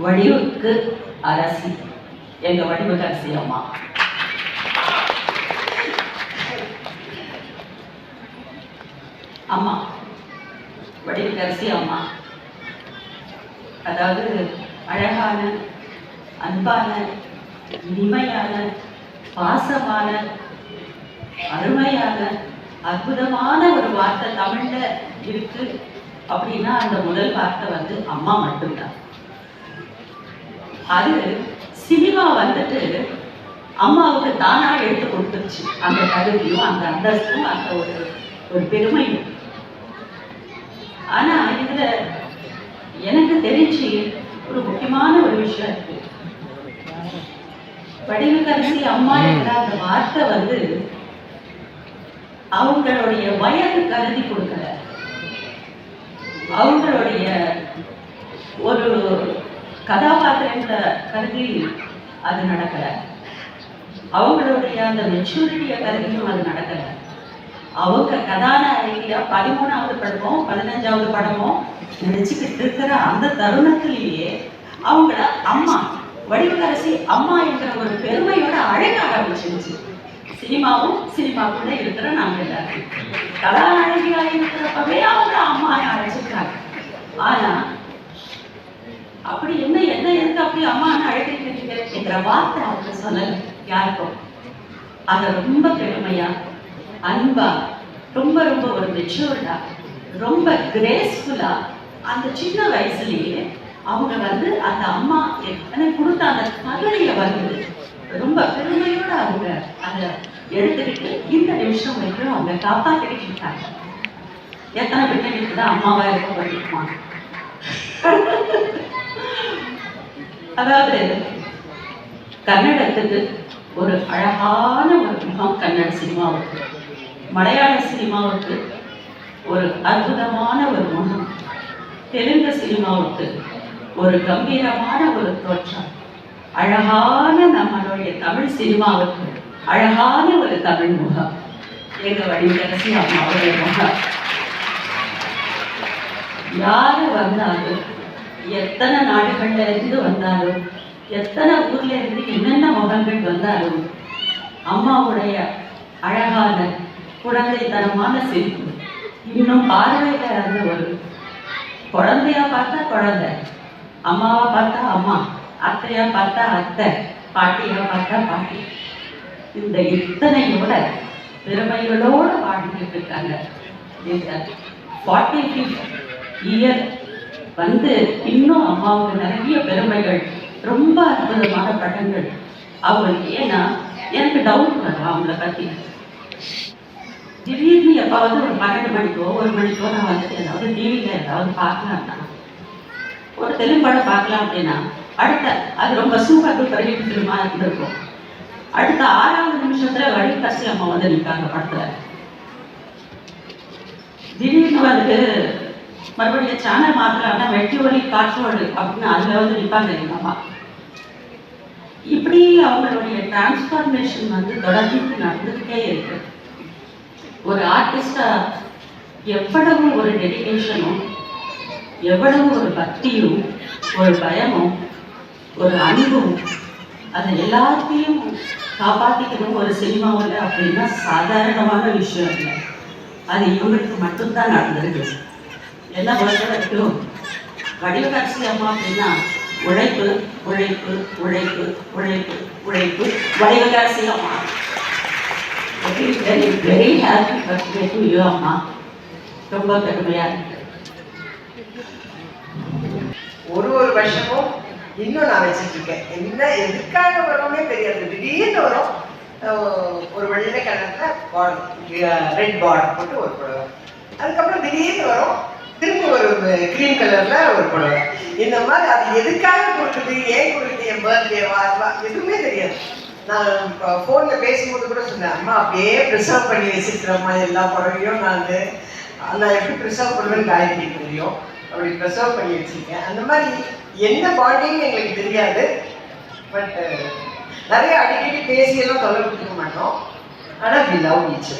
வடிவுக்கு அரசி. எங்க வடிவுக்கு அரசி அம்மா. அம்மா. வடிவுக்கு அரசி அம்மா. அதாவது அழகான அன்பான இனிமையான பாசமான அருமையான அற்புதமான ஒரு வார்த்தை தமிழ்ல இருக்கு. அப்படின்னா அந்த முதல் வார்த்தை வந்து அம்மா மட்டும்தான். அது சினிமா வந்துட்டு அம்மாவுக்கு தானா எடுத்து கொடுத்துருச்சு. அந்த தகுதியும் அந்த அந்தஸ்தும் அந்த ஒரு ஒரு பெருமையும். ஆனா இதுல எனக்கு தெரிஞ்சு ஒரு முக்கியமான ஒரு விஷயம் இருக்கு. வடிவகரசி அம்மா என்ற அந்த வார்த்தை வந்து அவங்களுடைய வயது கருதி கொடுக்கல. அவங்களுடைய ஒரு கதாபாத்திரங்களை கருதி அது நடக்கலை. அவங்களுடைய அந்த மெச்சூரிட்டியை கருதியும் அது நடக்கலை. அவங்க கதாநாயகியா பதிமூணாவது படமோ பதினஞ்சாவது படமோ நினைச்சுக்கிட்டு இருக்கிற அந்த தருணத்திலேயே அவங்கள அம்மா வடிவகரசி அம்மா என்கிற ஒரு பெருமையோட அழக ஆரம்பிச்சிருச்சு. சினிமாவும் சினிமாக்குள்ள இருக்கிற நாங்க எல்லாரும். கதாநாயகியா இருக்கிறப்பவே அவங்க அம்மா அழைச்சிருக்காங்க. ஆனா அப்படி என்ன என்ன இருக்கு அப்படி அம்மான்னு அழைக்கிறீங்க வார்த்தை அவங்க சொல்லல யாருக்கும். அத ரொம்ப பெருமையா அன்பா ரொம்ப ரொம்ப ஒரு மெச்சூர்டா ரொம்ப கிரேஸ்ஃபுல்லா அந்த சின்ன வயசுலயே அவங்க வந்து அந்த அம்மா எனக்கு கொடுத்த அந்த கதறிய வந்து ரொம்ப பெருமையோட அவங்க அதை எடுத்துக்கிட்டு இந்த நிமிஷம் வரைக்கும் அவங்க காப்பாத்திக்கிட்டு இருக்காங்க. எத்தனை பிள்ளைங்களுக்கு தான் அம்மாவா இருக்க படிக்குமா அதாவது கன்னடத்துக்கு ஒரு அழகான ஒரு முகம் கன்னட சினிமாவுக்கு மலையாள சினிமாவுக்கு ஒரு அற்புதமான ஒரு முகம் தெலுங்கு சினிமாவுக்கு ஒரு கம்பீரமான ஒரு தோற்றம் அழகான நம்மளுடைய தமிழ் சினிமாவுக்கு அழகான ஒரு தமிழ் முகம். எங்க வடிவரசி அம்மாவுடைய முகம். யாரு வந்தாலும் எத்தனை நாடுகள்ல இருந்து வந்தாலும் எத்தனை ஊர்ல இருந்து என்னென்ன முகங்கள் வந்தாலும் அம்மாவுடைய அழகான குழந்தைத்தனமான சிரிப்பு. இன்னும் பார்வையில இருந்த ஒரு குழந்தையா பார்த்தா குழந்தை அம்மாவா பார்த்தா அம்மா அத்தையா பார்த்தா அத்தை பாட்டியா பார்த்தா பாட்டி. இந்த இத்தனையோட பெருமைகளோட வாழ்ந்துட்டு இருக்காங்க. இந்த ஃபார்ட்டி ஃபிஃப்த் இயர் வந்து இன்னும் அம்மாவுக்கு நிறைய பெருமைகள் ரொம்ப அற்புதமான படங்கள். அவங்களுக்கு ஏன்னா எனக்கு டவுட் வரும் அவங்கள பத்தி. திடீர்னு எப்பாவது ஒரு பன்னெண்டு மணிக்கோ ஒரு மணிக்கோ நான் வந்துட்டு ஏதாவது டிவியில் ஏதாவது பார்க்கலாம்னா ஒரு தெலுங்கு படம் பார்க்கலாம் அப்படின்னா அடுத்த அது ரொம்ப சூப்பர் டூப்பர் ஹிட் ஃபிலிமா இருந்திருக்கும். அடுத்த ஆறாவது நிமிஷத்துல வழிகாசி அம்மா வந்து நிற்காங்க படத்துல. திடீர்னு வந்து மறுபடியும் சேனல் மாத்தலாம்னா வெட்டி ஒலி காற்றோடு அப்படின்னு அதில் வந்து நிற்பாங்க எங்க அம்மா. இப்படி அவங்களுடைய டிரான்ஸ்ஃபார்மேஷன் வந்து தொடர்ந்து நடந்துகிட்டே இருக்கு. ஒரு ஆர்டிஸ்டா எவ்வளவு ஒரு டெடிக்கேஷனும் எவ்வளவு ஒரு பக்தியும் ஒரு பயமும் ஒரு அன்பும் அதை எல்லாத்தையும் காப்பாற்றிக்கணும் ஒரு சினிமாவில் அப்படின்னா சாதாரணமான விஷயம் இல்லை. அது இவங்களுக்கு மட்டும்தான் நடந்திருக்கு என்ன பொறுத்த வரைக்கும் வடிவகாட்சி அம்மா அப்படின்னா உழைப்பு உழைப்பு உழைப்பு உழைப்பு உழைப்பு வடிவகாட்சி அம்மா. Very very happy birthday to you அம்மா. ரொம்ப பெருமையாக இருக்கு. ஒரு ஒரு வருஷமும் இன்னும் நான் வச்சுட்டு இருக்கேன். என்ன எதுக்காக வரும்னே தெரியாது. திடீர்னு வரும். ஒரு வெள்ளை கலர்ல பார்டர் ரெட் பார்டர் போட்டு ஒரு புடவை. அதுக்கப்புறம் திடீர்னு வரும். கிரீம் கலர்ல ஒரு புடவை. இந்த மாதிரி அது எதுக்காக கொடுக்குது ஏன் கொடுக்குது என் பர்த்டேவா அதுவா எதுவுமே தெரியாது. நான் இப்போ ஃபோனில் பேசும்போது கூட சொன்னேன் அம்மா அப்படியே ப்ரிசர்வ் பண்ணி வச்சுருக்கிறேம்மா எல்லா புடவையும் நான். நான் எப்படி ப்ரிசர்வ் பண்ணுவேன்னு காயத்ரி தெரியும். அப்படி ப்ரிசர்வ் பண்ணி வச்சிருக்கேன். அந்த மாதிரி என்ன பாண்டிங்னு எங்களுக்கு தெரியாது. பட் நிறைய அடிக்கடி பேசியெல்லாம் தொலை கொடுத்துக்க மாட்டோம். ஆனால் வி லவ் ஈச்